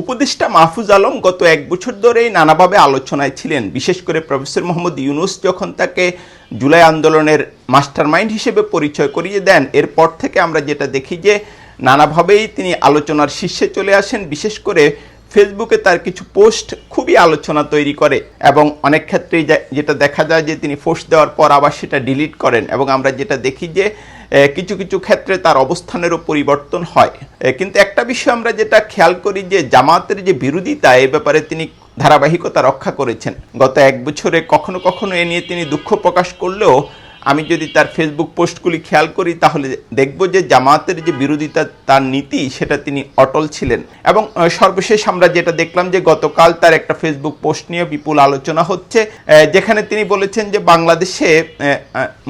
উপদেষ্টা মাহফুজ আলম গত এক বছর ধরেই নানাভাবে আলোচনায় ছিলেন। বিশেষ করে প্রফেসর মোহাম্মদ ইউনুস যখন তাকে জুলাই আন্দোলনের মাস্টারমাইন্ড হিসেবে পরিচয় করিয়ে দেন, এরপর থেকে আমরা যেটা দেখি যে নানাভাবেই তিনি আলোচনার শীর্ষে চলে আসেন। বিশেষ করে ফেসবুকে তার কিছু পোস্ট খুবই আলোচনা তৈরি করে এবং অনেক ক্ষেত্রেই যেটা দেখা যায় যে তিনি পোস্ট দেওয়ার পর আবার সেটা ডিলিট করেন এবং আমরা যেটা দেখি যে কিছু কিছু ক্ষেত্রে তার অবস্থানেরও পরিবর্তন হয়। কিন্তু একটা বিষয় আমরা যেটা খেয়াল করি যে জামাতের যে বিরোধিতা, এ ব্যাপারে তিনি ধারাবাহিকতা রক্ষা করেছেন। গত এক বছরে কখনো কখনো এ নিয়ে তিনি দুঃখ প্রকাশ করলেও আমি যদি তার ফেসবুক পোস্টগুলি খেয়াল করি, তাহলে দেখব যে জামাতের যে বিরোধিতা, তার নীতি, সেটা তিনি অটল ছিলেন। এবং সর্বশেষ আমরা যেটা দেখলাম যে গতকাল তার একটা ফেসবুক পোস্ট নিয়ে বিপুল আলোচনা হচ্ছে যেখানে তিনি বলেছেন যে বাংলাদেশে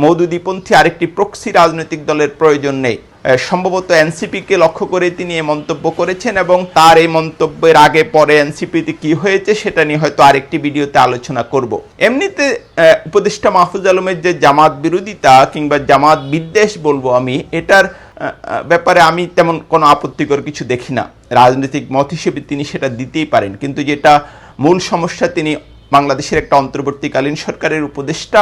মৌদুদিপন্থী আরেকটি প্রক্সি রাজনৈতিক দলের প্রয়োজন নেই। সম্ভবত এনসিপিকে লক্ষ্য করে তিনি এই মন্তব্য করেছেন এবং তার এই মন্তব্যের আগে পরে এনসিপিতে কি হয়েছে সেটা নিয়ে হয়তো আরেকটি ভিডিওতে আলোচনা করব। এমনিতে উপদেষ্টা মাহফুজ আলমের যে জামাত বিরোধিতা কিংবা জামাত বিদ্বেষ বলব আমি, এটার ব্যাপারে আমি তেমন কোনো আপত্তিকর কিছু দেখি না। রাজনৈতিক মত হিসেবে তিনি সেটা দিতেই পারেন, কিন্তু যেটা মূল সমস্যা তিনি বাংলাদেশের একটা অন্তর্বর্তীকালীন সরকারের উপদেষ্টা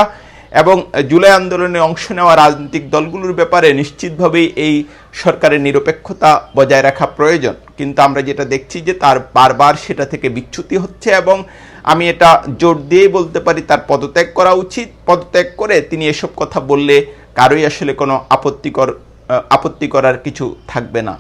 এবং জুলাই আন্দোলনে অংশ নেওয়া রাজনৈতিক দলগুলোর ব্যাপারে নিশ্চিতভাবেই এই সরকারের নিরপেক্ষতা বজায় রাখা প্রয়োজন। কিন্তু আমরা যেটা দেখছি যে তার বারবার সেটা থেকে বিচ্যুতি হচ্ছে এবং আমি এটা জোর দিয়ে বলতে পারি, তার পদত্যাগ করা উচিত। পদত্যাগ করে তিনি এসব কথা বললে কারোই আসলে কোনো আপত্তিকর আপত্তি করার কিছু থাকবে না।